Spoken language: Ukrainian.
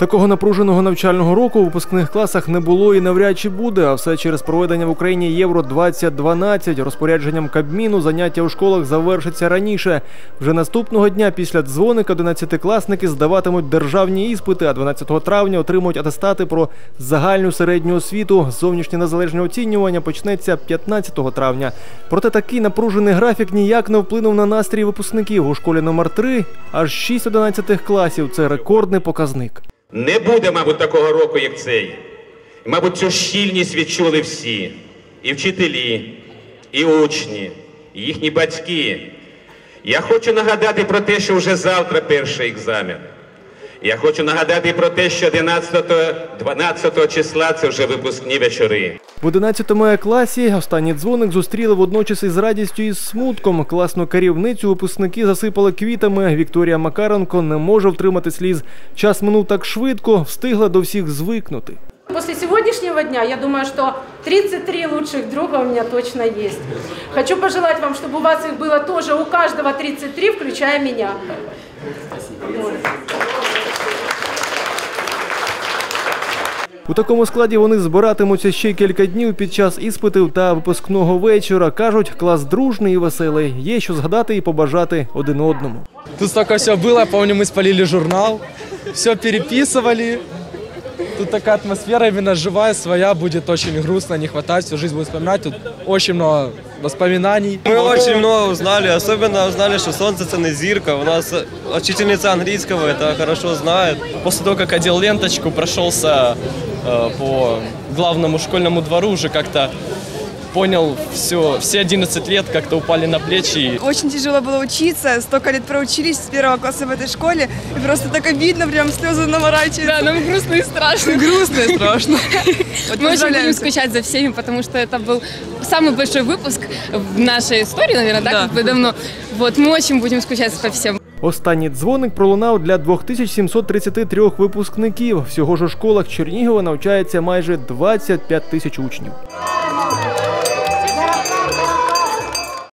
Такого напруженого навчального року у випускних класах не було і навряд чи буде, а все через проведення в Україні Євро 2012 Розпорядженням Кабміну заняття у школах завершиться раніше. Вже наступного дня після дзвоника 11-класники здаватимуть державні іспити, а 12 травня отримують атестати про загальну середню освіту. Зовнішнє незалежне оцінювання почнеться 15 травня. Проте такий напружений графік ніяк не вплинув на настрій випускників у школі номер 3 Аж 6 11 класів це рекордний показник. Не буде, мабуть, такого року, як цей. Мабуть, цю щільність відчули всі. І вчителі, і учні, і їхні батьки. Я хочу нагадати про те, що вже завтра перший екзамен. Я хочу нагадати про те, що 11-12 числа це вже випускні вечори. В 11 Е класі останній дзвоник зустріли водночас із радістю і смутком. Класну керівницю випускники засипали квітами. Вікторія Макаренко не може втримати сліз. Час минув так швидко, встигла до всіх звикнути. После сегодняшнего дня я думаю, что 33 лучших друга у меня точно есть. Хочу пожелать вам, чтобы у вас их было тоже, у каждого 33, включая меня. Вот. У такому складі вони збиратимуться ще кілька днів під час іспитів та випускного вечора. кажуть, клас дружний і веселий. Є що згадати і побажати один одному. Тут столько всего было, я помню, мы спалили журнал, все переписывали. Тут такая атмосфера именно живая, своя, будет очень грустно, не хватать, всю жизнь будет вспоминать. Тут очень много воспоминаний. Ми дуже много узнали, особенно узнали, що сонце це не зірка. У нас учительниця англійського це хорошо знає. После того, как одел ленточку, прошелся э, по главному школьному двору, уже как-то понял все, все 11 лет как-то упали на плечи. и Очень тяжело было учиться, столько лет проучились с первого класса в этой школе, и просто так обидно, прям слезы наворачиваются. Да, нам грустно и страшно. грустно и страшно. Вот Мы очень будем поздравляем. скучать за всеми, потому что это был самый большой выпуск в нашей истории, наверное, да, Да. как бы давно. Вот, мы очень будем скучать по всем. Останній дзвоник пролунав для 2733 випускників. Всього ж у школах Чернігова навчається майже 25 тисяч учнів.